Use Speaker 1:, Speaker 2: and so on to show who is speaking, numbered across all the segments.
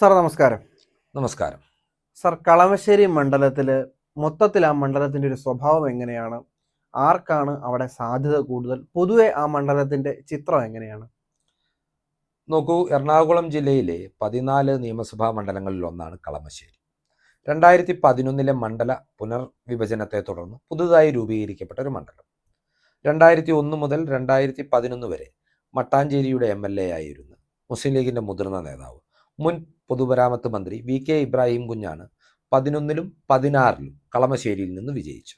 Speaker 1: Sir നമസ്കാരം.
Speaker 2: നമസ്കാരം.
Speaker 1: Sir Kalamassery മണ്ഡലത്തിൽ മൊത്തത്തിൽ ആ മണ്ഡലത്തിന്റെ ഒരു സ്വഭാവം എങ്ങനെയാണ്? ആർക്കാണ് അവിടെ സാധ്യത കൂടുതൽ? പൊതുവെ ആ മണ്ഡലത്തിന്റെ ചിത്രം എങ്ങനെയാണ്?
Speaker 2: നോക്കൂ എറണാകുളം ജില്ലയിലെ പതിനാല് നിയമസഭാ മണ്ഡലങ്ങളിൽ ഒന്നാണ് കളമശ്ശേരി. രണ്ടായിരത്തി പതിനൊന്നിലെ മണ്ഡല പുനർവിഭജനത്തെ തുടർന്ന് പുതുതായി രൂപീകരിക്കപ്പെട്ട ഒരു മണ്ഡലം. രണ്ടായിരത്തി ഒന്ന് മുതൽ രണ്ടായിരത്തി പതിനൊന്ന് വരെ മട്ടാഞ്ചേരിയുടെ എം എൽ എ ആയിരുന്ന മുസ്ലിം ലീഗിന്റെ മുതിർന്ന നേതാവ് മുൻ പൊതുമരാമത്ത് മന്ത്രി വി കെ ഇബ്രാഹിം കുഞ്ഞാണ് പതിനൊന്നിലും പതിനാറിലും കളമശ്ശേരിയിൽ നിന്ന് വിജയിച്ചു.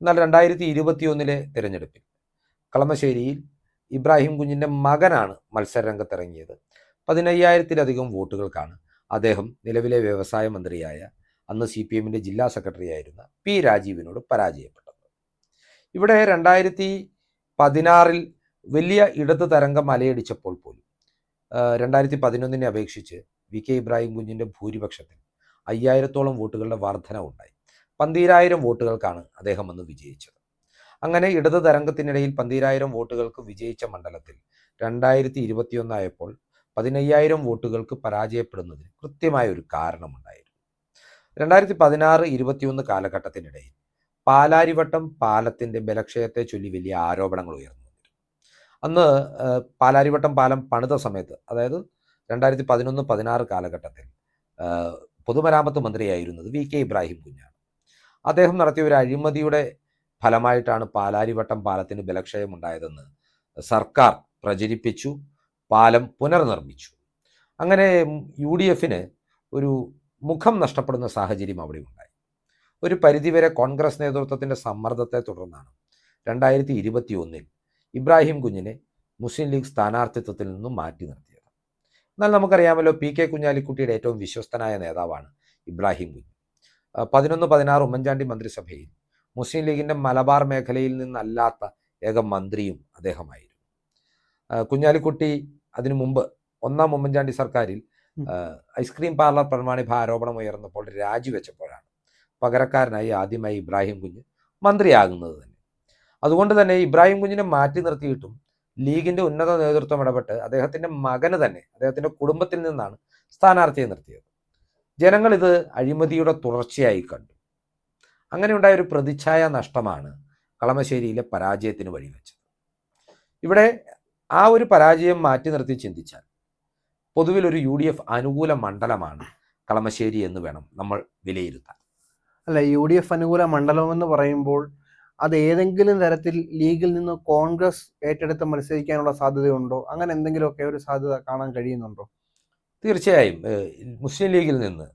Speaker 2: എന്നാൽ രണ്ടായിരത്തി ഇരുപത്തിയൊന്നിലെ തിരഞ്ഞെടുപ്പിൽ കളമശ്ശേരിയിൽ ഇബ്രാഹിം കുഞ്ഞിന്റെ മകനാണ് മത്സരരംഗത്തിറങ്ങിയത്. പതിനയ്യായിരത്തിലധികം വോട്ടുകൾക്കാണ് അദ്ദേഹം നിലവിലെ വ്യവസായ മന്ത്രിയായ അന്ന് സി പി എമ്മിന്റെ ജില്ലാ സെക്രട്ടറി ആയിരുന്ന പി രാജീവിനോട് പരാജയപ്പെട്ടത്. ഇവിടെ രണ്ടായിരത്തി പതിനാറിൽ വലിയ ഇടത് തരംഗം അലയടിച്ചപ്പോൾ പോലും രണ്ടായിരത്തി പതിനൊന്നിനെ അപേക്ഷിച്ച് വി കെ ഇബ്രാഹിം കുഞ്ഞിന്റെ ഭൂരിപക്ഷത്തിൽ അയ്യായിരത്തോളം വോട്ടുകളുടെ വർധന ഉണ്ടായി. പന്തീരായിരം വോട്ടുകൾക്കാണ് അദ്ദേഹം അന്ന് വിജയിച്ചത്. അങ്ങനെ ഇടത് തരംഗത്തിനിടയിൽ പന്തീരായിരം വോട്ടുകൾക്ക് വിജയിച്ച മണ്ഡലത്തിൽ രണ്ടായിരത്തി ഇരുപത്തിയൊന്നായപ്പോൾ പതിനയ്യായിരം വോട്ടുകൾക്ക് പരാജയപ്പെടുന്നതിന് കൃത്യമായ ഒരു കാരണമുണ്ടായിരുന്നു. രണ്ടായിരത്തി പതിനാറ് ഇരുപത്തിയൊന്ന് കാലഘട്ടത്തിനിടയിൽ പാലാരിവട്ടം പാലത്തിന്റെ ബലക്ഷയത്തെ ചൊല്ലി വലിയ ആരോപണങ്ങൾ ഉയർന്നു അന്ന് പാലാരിവട്ടം പാലം പണിത സമയത്ത് അതായത് രണ്ടായിരത്തി പതിനൊന്ന് പതിനാറ് കാലഘട്ടത്തിൽ പൊതുമരാമത്ത് മന്ത്രിയായിരുന്നത് വി കെ ഇബ്രാഹിം കുഞ്ഞാണ്. അദ്ദേഹം നടത്തിയ ഒരു അഴിമതിയുടെ ഫലമായിട്ടാണ് പാലാരിവട്ടം പാലത്തിന് ബലക്ഷയം ഉണ്ടായതെന്ന് സർക്കാർ പ്രചരിപ്പിച്ചു പാലം പുനർനിർമ്മിച്ചു. അങ്ങനെ യു ഡി എഫിന് ഒരു മുഖം നഷ്ടപ്പെടുന്ന സാഹചര്യം അവിടെ ഉണ്ടായി. ഒരു പരിധിവരെ കോൺഗ്രസ് നേതൃത്വത്തിന്റെ സമ്മർദ്ദത്തെ തുടർന്നാണ് രണ്ടായിരത്തി ഇരുപത്തി ഒന്നിൽ ഇബ്രാഹിം കുഞ്ഞിനെ മുസ്ലിം ലീഗ് സ്ഥാനാർത്ഥിത്വത്തിൽ നിന്നും മാറ്റി നിർത്തിയത്. എന്നാൽ നമുക്കറിയാമല്ലോ പി കെ കുഞ്ഞാലിക്കുട്ടിയുടെ ഏറ്റവും വിശ്വസ്തനായ നേതാവാണ് ഇബ്രാഹിം കുഞ്ഞ്. പതിനൊന്ന് പതിനാറ് ഉമ്മൻചാണ്ടി മന്ത്രിസഭയിൽ മുസ്ലിം ലീഗിന്റെ മലബാർ മേഖലയിൽ നിന്നല്ലാത്ത ഏക മന്ത്രിയും അദ്ദേഹമായിരുന്നു. കുഞ്ഞാലിക്കുട്ടി അതിനു മുമ്പ് ഒന്നാം ഉമ്മൻചാണ്ടി സർക്കാരിൽ ഐസ്ക്രീം പാർലർ പ്രമാണിഭ ആരോപണം ഉയർന്നപ്പോൾ രാജിവെച്ചപ്പോഴാണ് പകരക്കാരനായി ആദ്യമായി ഇബ്രാഹിം കുഞ്ഞ് മന്ത്രിയാകുന്നത് തന്നെ. അതുകൊണ്ട് തന്നെ ഇബ്രാഹിം കുഞ്ഞിനെ മാറ്റി നിർത്തിയിട്ടും ലീഗിന്റെ ഉന്നത നേതൃത്വം ഇടപെട്ട് അദ്ദേഹത്തിന്റെ മകന് തന്നെ അദ്ദേഹത്തിന്റെ കുടുംബത്തിൽ നിന്നാണ് സ്ഥാനാർത്ഥിയെ നിർത്തിയത്. ജനങ്ങൾ ഇത് അഴിമതിയുടെ തുടർച്ചയായി കണ്ടു. അങ്ങനെ ഉണ്ടായ ഒരു പ്രതിച്ഛായ നഷ്ടമാണ് കളമശ്ശേരിയിലെ പരാജയത്തിന് വഴിവെച്ചത്. ഇവിടെ ആ ഒരു പരാജയം മാറ്റി നിർത്തി ചിന്തിച്ചാൽ പൊതുവിൽ ഒരു യു ഡി എഫ് അനുകൂല മണ്ഡലമാണ് കളമശ്ശേരി എന്ന് വേണം നമ്മൾ വിലയിരുത്താൻ.
Speaker 1: അല്ല യു ഡി എഫ് അനുകൂല മണ്ഡലം എന്ന് പറയുമ്പോൾ അത് ഏതെങ്കിലും തരത്തിൽ ലീഗിൽ നിന്ന് കോൺഗ്രസ് ഏറ്റെടുത്ത് മത്സരിക്കാനുള്ള സാധ്യതയുണ്ടോ? അങ്ങനെ എന്തെങ്കിലുമൊക്കെ ഒരു സാധ്യത കാണാൻ കഴിയുന്നുണ്ടോ?
Speaker 2: തീർച്ചയായും. മുസ്ലിം ലീഗിൽ നിന്ന്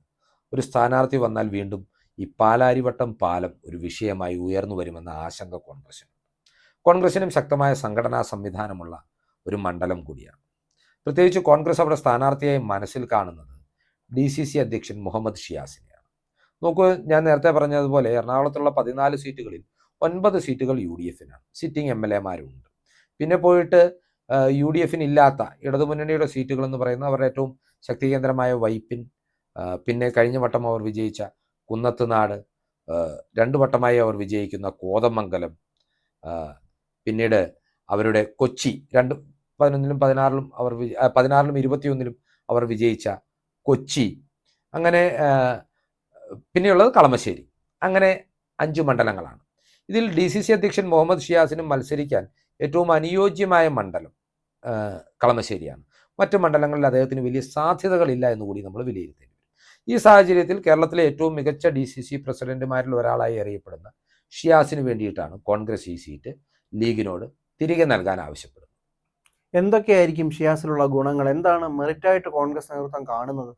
Speaker 2: ഒരു സ്ഥാനാർത്ഥി വന്നാൽ വീണ്ടും ഈ പാലാരിവട്ടം പാലം ഒരു വിഷയമായി ഉയർന്നു വരുമെന്ന ആശങ്ക കോൺഗ്രസിനുണ്ട് കോൺഗ്രസിനും ശക്തമായ സംഘടനാ സംവിധാനമുള്ള ഒരു മണ്ഡലം കൂടിയാണ്. പ്രത്യേകിച്ച് കോൺഗ്രസ് അവിടെ സ്ഥാനാർത്ഥിയായി മനസ്സിൽ കാണുന്നത് ഡി സി സി അധ്യക്ഷൻ മുഹമ്മദ് ഷിയാസിനെയാണ്. നോക്കൂ ഞാൻ നേരത്തെ പറഞ്ഞതുപോലെ എറണാകുളത്തുള്ള പതിനാല് സീറ്റുകളിൽ ഒൻപത് സീറ്റുകൾ യു ഡി എഫിനാണ് സിറ്റിംഗ് എം എൽ എമാരുണ്ട്. പിന്നെ പോയിട്ട് യു ഡി എഫിന് ഇല്ലാത്ത ഇടതുമുന്നണിയുടെ സീറ്റുകൾ എന്ന് പറയുന്നത് അവരുടെ ഏറ്റവും ശക്തി കേന്ദ്രമായ വൈപ്പിൻ പിന്നെ കഴിഞ്ഞ വട്ടം അവർ വിജയിച്ച കുന്നത്തുനാട് രണ്ടു വട്ടമായി അവർ വിജയിക്കുന്ന കോതമംഗലം പിന്നീട് അവരുടെ കൊച്ചി രണ്ട് പതിനൊന്നിലും പതിനാറിലും അവർ പതിനാറിലും ഇരുപത്തിയൊന്നിലും അവർ വിജയിച്ച കൊച്ചി. അങ്ങനെ പിന്നെയുള്ളത് കളമശ്ശേരി. അങ്ങനെ അഞ്ച് മണ്ഡലങ്ങളാണ്. ഇതിൽ ഡി സി സി അധ്യക്ഷൻ മുഹമ്മദ് ഷിയാസിനും മത്സരിക്കാൻ ഏറ്റവും അനുയോജ്യമായ മണ്ഡലം കളമശ്ശേരിയാണ്. മറ്റു മണ്ഡലങ്ങളിൽ അദ്ദേഹത്തിന് വലിയ സാധ്യതകളില്ല എന്ന് കൂടി നമ്മൾ വിലയിരുത്തേണ്ടി വരും. ഈ സാഹചര്യത്തിൽ കേരളത്തിലെ ഏറ്റവും മികച്ച ഡി സി സി പ്രസിഡന്റുമാരിൽ ഒരാളായി അറിയപ്പെടുന്ന ഷിയാസിന് വേണ്ടിയിട്ടാണ് കോൺഗ്രസ് ഈ സീറ്റ് ലീഗിനോട് തിരികെ നൽകാൻ ആവശ്യപ്പെടുന്നത്.
Speaker 1: എന്തൊക്കെയായിരിക്കും ഷിയാസിലുള്ള ഗുണങ്ങൾ? എന്താണ് മെറിറ്റായിട്ട് കോൺഗ്രസ് നേതൃത്വം കാണുന്നത്?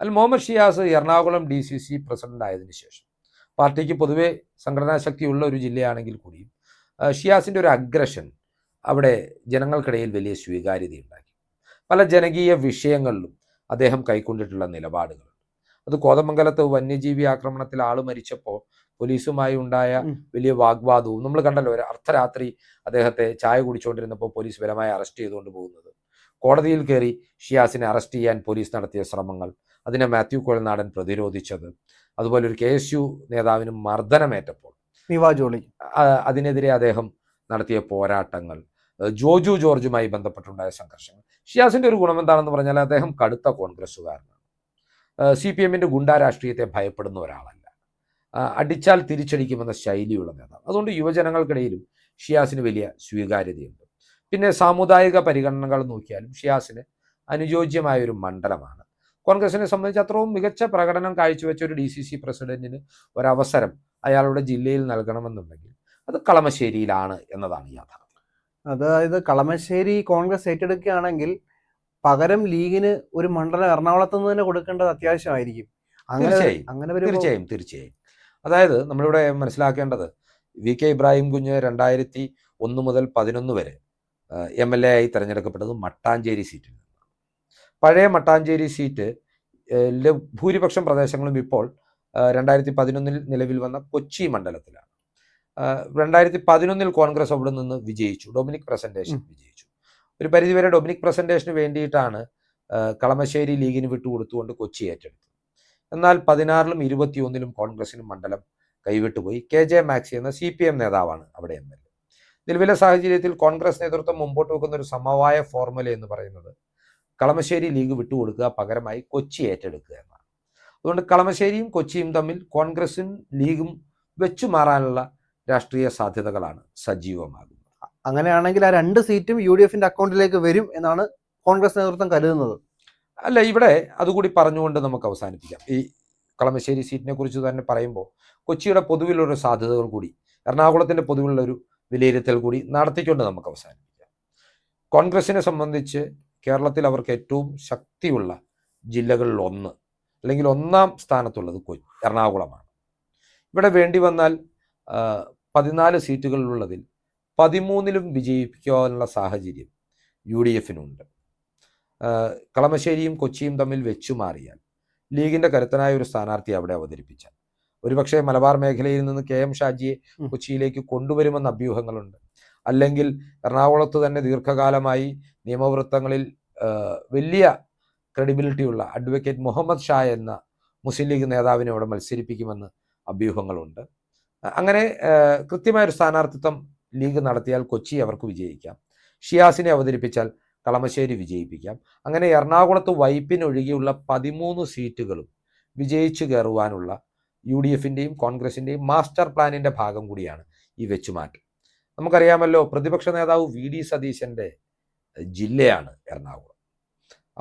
Speaker 2: അൽ Muhammad Shiyas Ernakulam D C C president ആയതിനു ശേഷം. പാർട്ടിക്ക് പൊതുവെ സംഘടനാ ശക്തിയുള്ള ഒരു ജില്ലയാണെങ്കിൽ കൂടിയും ഷിയാസിന്റെ ഒരു അഗ്രഷൻ അവിടെ ജനങ്ങൾക്കിടയിൽ വലിയ സ്വീകാര്യത ഉണ്ടാക്കി പല ജനകീയ വിഷയങ്ങളിലും അദ്ദേഹം കൈക്കൊണ്ടിട്ടുള്ള നിലപാടുകൾ. അത് കോതമംഗലത്ത് വന്യജീവി ആക്രമണത്തിൽ ആൾ മരിച്ചപ്പോൾ പോലീസുമായി ഉണ്ടായ വലിയ വാഗ്വാദവും നമ്മൾ കണ്ടല്ലോ ഒരു അർദ്ധരാത്രി അദ്ദേഹത്തെ ചായ കുടിച്ചുകൊണ്ടിരുന്നപ്പോൾ പോലീസ് ബലമായി അറസ്റ്റ് ചെയ്തുകൊണ്ട് പോകുന്നത്. കോടതിയിൽ കയറി ഷിയാസിനെ അറസ്റ്റ് ചെയ്യാൻ പോലീസ് നടത്തിയ ശ്രമങ്ങൾ. അതിനെ മാത്യു കുഴൽനാടൻ പ്രതിരോധിച്ചത്. അതുപോലെ ഒരു കെ എസ് യു നേതാവിന് മർദ്ദനമേറ്റപ്പോൾ.
Speaker 1: ജോളി.
Speaker 2: അതിനെതിരെ അദ്ദേഹം നടത്തിയ പോരാട്ടങ്ങൾ. ജോജു ജോർജുമായി ബന്ധപ്പെട്ടുണ്ടായ സംഘർഷങ്ങൾ. ഷിയാസിന്റെ ഒരു ഗുണം എന്താണെന്ന് പറഞ്ഞാൽ അദ്ദേഹം കടുത്ത കോൺഗ്രസ്സുകാരനാണ്. സി പി എമ്മിന്റെ ഗുണ്ടാ രാഷ്ട്രീയത്തെ ഭയപ്പെടുന്ന ഒരാളല്ല. അടിച്ചാൽ തിരിച്ചടിക്കുമെന്ന ശൈലിയുള്ള നേതാവ്. അതുകൊണ്ട് യുവജനങ്ങൾക്കിടയിലും ഷിയാസിന് വലിയ സ്വീകാര്യതയുണ്ട്. പിന്നെ സാമുദായിക പരിഗണനകൾ നോക്കിയാലും ഷിയാസിന് അനുയോജ്യമായ ഒരു മണ്ഡലമാണ്. കോൺഗ്രസിനെ സംബന്ധിച്ച് അത്രയും മികച്ച പ്രകടനം കാഴ്ചവെച്ച ഒരു ഡി സി സി പ്രസിഡന്റിന് ഒരവസരം അയാളുടെ ജില്ലയിൽ നൽകണമെന്നുണ്ടെങ്കിൽ അത് കളമശ്ശേരിയിലാണ് എന്നതാണ് യാഥാർത്ഥ്യം.
Speaker 1: അതായത് കളമശ്ശേരി കോൺഗ്രസ് ഏറ്റെടുക്കുകയാണെങ്കിൽ പകരം ലീഗിന് ഒരു മണ്ഡലം എറണാകുളത്ത് നിന്ന് തന്നെ കൊടുക്കേണ്ടത് അത്യാവശ്യമായിരിക്കും. അങ്ങനെ അങ്ങനെ
Speaker 2: തീർച്ചയായും തീർച്ചയായും. അതായത് നമ്മളിവിടെ മനസ്സിലാക്കേണ്ടത് വി കെ ഇബ്രാഹിം കുഞ്ഞ് രണ്ടായിരത്തി ഒന്ന് മുതൽ പതിനൊന്ന് വരെ എം എൽ എ ആയി തിരഞ്ഞെടുക്കപ്പെട്ടത് മട്ടാഞ്ചേരി സീറ്റിൽ നിന്നാണ് പഴയ മട്ടാഞ്ചേരി സീറ്റ് ഭൂരിപക്ഷം പ്രദേശങ്ങളും ഇപ്പോൾ രണ്ടായിരത്തി പതിനൊന്നിൽ നിലവിൽ വന്ന കൊച്ചി മണ്ഡലത്തിലാണ്. രണ്ടായിരത്തി പതിനൊന്നിൽ കോൺഗ്രസ് അവിടെ നിന്ന് വിജയിച്ചു. ഡൊമിനിക് പ്രസന്റേഷൻ വിജയിച്ചു. ഒരു പരിധിവരെ ഡൊമിനിക് പ്രസന്റേഷന് വേണ്ടിയിട്ടാണ് കളമശ്ശേരി ലീഗിന് വിട്ടുകൊടുത്തുകൊണ്ട് കൊച്ചി ഏറ്റെടുത്തു എന്നാൽ പതിനാറിലും ഇരുപത്തിയൊന്നിലും കോൺഗ്രസിനും മണ്ഡലം കൈവിട്ടുപോയി. കെ ജെ മാക്സി എന്ന സി പി എം നേതാവാണ് അവിടെ എം എൽ നിലവിലെ സാഹചര്യത്തിൽ കോൺഗ്രസ് നേതൃത്വം മുമ്പോട്ട് വെക്കുന്ന ഒരു സമവായ ഫോർമുല എന്ന് പറയുന്നത് കളമശ്ശേരി ലീഗ് വിട്ടുകൊടുക്കുക പകരമായി കൊച്ചി ഏറ്റെടുക്കുക എന്നാണ്. അതുകൊണ്ട് കളമശ്ശേരിയും കൊച്ചിയും തമ്മിൽ കോൺഗ്രസും ലീഗും വെച്ചു മാറാനുള്ള രാഷ്ട്രീയ സാധ്യതകളാണ് സജീവമാകുന്നത്.
Speaker 1: അങ്ങനെയാണെങ്കിൽ ആ രണ്ട് സീറ്റും യു ഡി എഫിന്റെ അക്കൗണ്ടിലേക്ക് വരും എന്നാണ് കോൺഗ്രസ് നേതൃത്വം കരുതുന്നത്.
Speaker 2: അല്ല ഇവിടെ അതുകൂടി പറഞ്ഞുകൊണ്ട് നമുക്ക് അവസാനിപ്പിക്കാം. ഈ കളമശ്ശേരി സീറ്റിനെ കുറിച്ച് തന്നെ പറയുമ്പോൾ കൊച്ചിയുടെ പൊതുവിലുള്ള സാധ്യതകൾ കൂടി എറണാകുളത്തിന്റെ പൊതുവിലുള്ള ഒരു വിലയിരുത്തൽ കൂടി നടത്തിക്കൊണ്ട് നമുക്ക് അവസാനിപ്പിക്കാം. കോൺഗ്രസിനെ സംബന്ധിച്ച് കേരളത്തിൽ അവർക്ക് ഏറ്റവും ശക്തിയുള്ള ജില്ലകളിൽ ഒന്ന് അല്ലെങ്കിൽ ഒന്നാം സ്ഥാനത്തുള്ളത് എറണാകുളമാണ്. ഇവിടെ വേണ്ടി വന്നാൽ പതിനാല് സീറ്റുകളിലുള്ളതിൽ പതിമൂന്നിലും വിജയിപ്പിക്കാനുള്ള സാഹചര്യം യു ഡി എഫിനുണ്ട് കളമശ്ശേരിയും കൊച്ചിയും തമ്മിൽ വെച്ചു മാറിയാൽ ലീഗിന്റെ കരുത്തനായ ഒരു സ്ഥാനാർത്ഥി അവിടെ അവതരിപ്പിച്ചാൽ ഒരുപക്ഷെ മലബാർ മേഖലയിൽ നിന്ന് കെ എം ഷാജിയെ കൊച്ചിയിലേക്ക് കൊണ്ടുവരുമെന്ന അഭ്യൂഹങ്ങളുണ്ട്. അല്ലെങ്കിൽ എറണാകുളത്ത് തന്നെ ദീർഘകാലമായി നിയമവൃത്തങ്ങളിൽ വലിയ ക്രെഡിബിലിറ്റിയുള്ള അഡ്വക്കേറ്റ് മുഹമ്മദ് ഷാ എന്ന മുസ്ലിം ലീഗ് നേതാവിനെ അവിടെ മത്സരിപ്പിക്കുമെന്ന് അഭ്യൂഹങ്ങളുണ്ട്. അങ്ങനെ കൃത്യമായൊരു സ്ഥാനാർത്ഥിത്വം ലീഗ് നടത്തിയാൽ കൊച്ചി അവർക്ക് വിജയിക്കാം. ഷിയാസിനെ അവതരിപ്പിച്ചാൽ കളമശ്ശേരി വിജയിപ്പിക്കാം. അങ്ങനെ എറണാകുളത്ത് വൈപ്പിനൊഴികെയുള്ള പതിമൂന്ന് സീറ്റുകളും വിജയിച്ചു കയറുവാനുള്ള യു ഡി എഫിന്റെയും കോൺഗ്രസിന്റെയും മാസ്റ്റർ പ്ലാനിന്റെ ഭാഗം കൂടിയാണ് ഈ വെച്ചുമാറ്റം. നമുക്കറിയാമല്ലോ പ്രതിപക്ഷ നേതാവ് വി ഡി സതീശന്റെ ജില്ലയാണ് എറണാകുളം.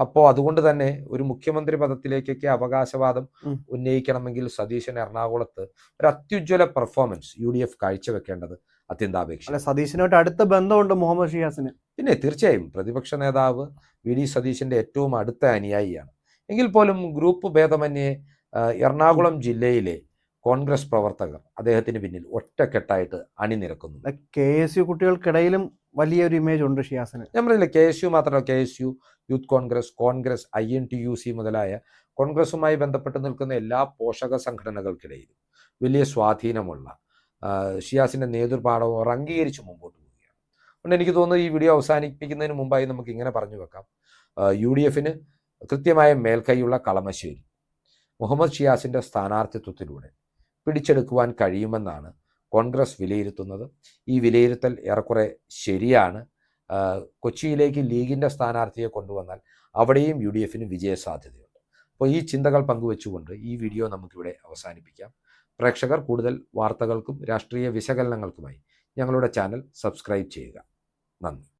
Speaker 2: അപ്പോൾ അതുകൊണ്ട് തന്നെ ഒരു മുഖ്യമന്ത്രി പദത്തിലേക്കൊക്കെ അവകാശവാദം ഉന്നയിക്കണമെങ്കിൽ സതീശൻ എറണാകുളത്ത് ഒരു അത്യുജ്വല പെർഫോമൻസ് യു ഡി എഫ് കാഴ്ചവെക്കേണ്ടത്
Speaker 1: അത്യന്താപേക്ഷ സതീശനുമായിട്ട് അടുത്ത ബന്ധമുണ്ട് മുഹമ്മദ് ഷിയാസിന്.
Speaker 2: പിന്നെ തീർച്ചയായും പ്രതിപക്ഷ നേതാവ് വി ഡി സതീശന്റെ ഏറ്റവും അടുത്ത അനുയായിയാണ്. എങ്കിൽ പോലും ഗ്രൂപ്പ് ഭേദമന്യേ എറണാകുളം ജില്ലയിലെ കോൺഗ്രസ് പ്രവർത്തകർ അദ്ദേഹത്തിന് പിന്നിൽ ഒറ്റക്കെട്ടായിട്ട് അണിനിരക്കുന്നു.
Speaker 1: കെ എസ് യു കുട്ടികൾക്കിടയിലും വലിയൊരു ഇമേജ് ഉണ്ട് ഷിയാസിന്.
Speaker 2: ഞാൻ പറഞ്ഞില്ല കെ എസ് യു മാത്രമല്ല K S U youth Congress Congress I N T U C മുതലായ കോൺഗ്രസുമായി ബന്ധപ്പെട്ട് നിൽക്കുന്ന എല്ലാ പോഷക സംഘടനകൾക്കിടയിലും വലിയ സ്വാധീനമുള്ള ഷിയാസിന്റെ നേതൃപാഠവും അവർ അംഗീകരിച്ച് മുമ്പോട്ട് പോവുകയാണ്. അതുകൊണ്ട് എനിക്ക് തോന്നുന്നു ഈ വീഡിയോ അവസാനിപ്പിക്കുന്നതിന് മുമ്പായി നമുക്ക് ഇങ്ങനെ പറഞ്ഞു വെക്കാം. യു ഡി എഫിന് കൃത്യമായ മേൽക്കൈയുള്ള കളമശ്ശേരി മുഹമ്മദ് ഷിയാസിന്റെ സ്ഥാനാർത്ഥിത്വത്തിലൂടെ പിടിച്ചെടുക്കുവാൻ കഴിയുമെന്നാണ് കോൺഗ്രസ് വിലയിരുത്തുന്നത്. ഈ വിലയിരുത്തൽ ഏറെക്കുറെ ശരിയാണ്. കൊച്ചിയിലേക്ക് ലീഗിന്റെ സ്ഥാനാർത്ഥിയെ കൊണ്ടുവന്നാൽ അവിടെയും യു ഡി എഫിന് വിജയ സാധ്യതയുണ്ട് അപ്പോൾ ഈ ചിന്തകൾ പങ്കുവെച്ചുകൊണ്ട് ഈ വീഡിയോ നമുക്കിവിടെ അവസാനിപ്പിക്കാം. പ്രേക്ഷകർ കൂടുതൽ വാർത്തകൾക്കും രാഷ്ട്രീയ വിശകലനങ്ങൾക്കുമായി ഞങ്ങളുടെ ചാനൽ സബ്സ്ക്രൈബ് ചെയ്യുക. നന്ദി.